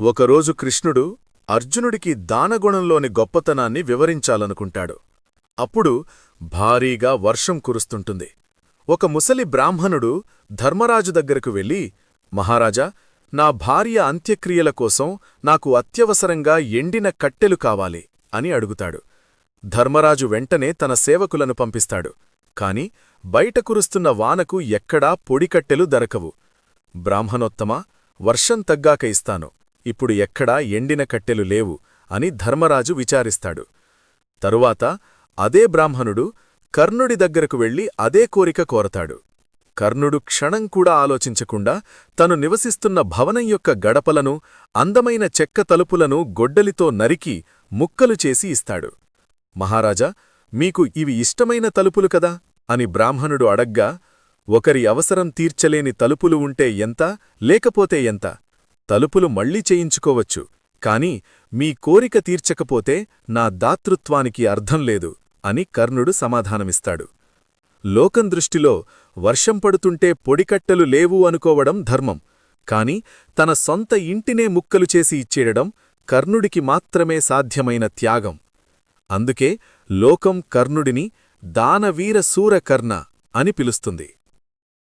ఒకరోజు కృష్ణుడు అర్జునుడికి దానగుణంలోని గొప్పతనాన్ని వివరించాలనుకుంటాడు. అప్పుడు భారీగా వర్షం కురుస్తుంటుంది. ఒక ముసలి బ్రాహ్మణుడు ధర్మరాజు దగ్గరకు వెళ్ళి మహారాజా నా భార్య అంత్యక్రియల కోసం నాకు అత్యవసరంగా ఎండిన కట్టెలు కావాలి అని అడుగుతాడు. ధర్మరాజు వెంటనే తన సేవకులను పంపిస్తాడు. కాని బయట కురుస్తున్న వానకు ఎక్కడా పొడికట్టెలు దొరకవు. బ్రాహ్మణోత్తమ వర్షం తగ్గాక ఇస్తాను. ఇప్పుడు ఎక్కడా ఎండిన కట్టెలు లేవు అని ధర్మరాజు విచారిస్తాడు. తరువాత అదే బ్రాహ్మణుడు కర్ణుడి దగ్గరకు వెళ్ళి అదే కోరిక కోరతాడు. కర్ణుడు క్షణం కూడా ఆలోచించకుండా తను నివసిస్తున్న భవనం యొక్క గడపలను అందమైన చెక్క తలుపులను గొడ్డలితో నరికి ముక్కలు చేసి ఇస్తాడు. మహారాజా మీకు ఇవి ఇష్టమైన తలుపులు కదా? అని బ్రాహ్మణుడు అడగ్గా ఒకరి అవసరం తీర్చలేని తలుపులు ఉంటే ఎంత లేకపోతే ఎంత? తలుపులు మళ్ళీ చేయించుకోవచ్చు. కాని మీ కోరిక తీర్చకపోతే నా దాతృత్వానికి అర్థం లేదు అని కర్ణుడు సమాధానమిస్తాడు. లోకం దృష్టిలో వర్షం పడుతుంటే పొడికట్టెలు లేవు అనుకోవడం ధర్మం. కాని తన సొంత ఇంటినే ముక్కలు చేసి ఇచ్చేయడం కర్ణుడికి మాత్రమే సాధ్యమైన త్యాగం. అందుకే లోకం కర్ణుడిని దానవీర సూరకర్ణ అని పిలుస్తుంది.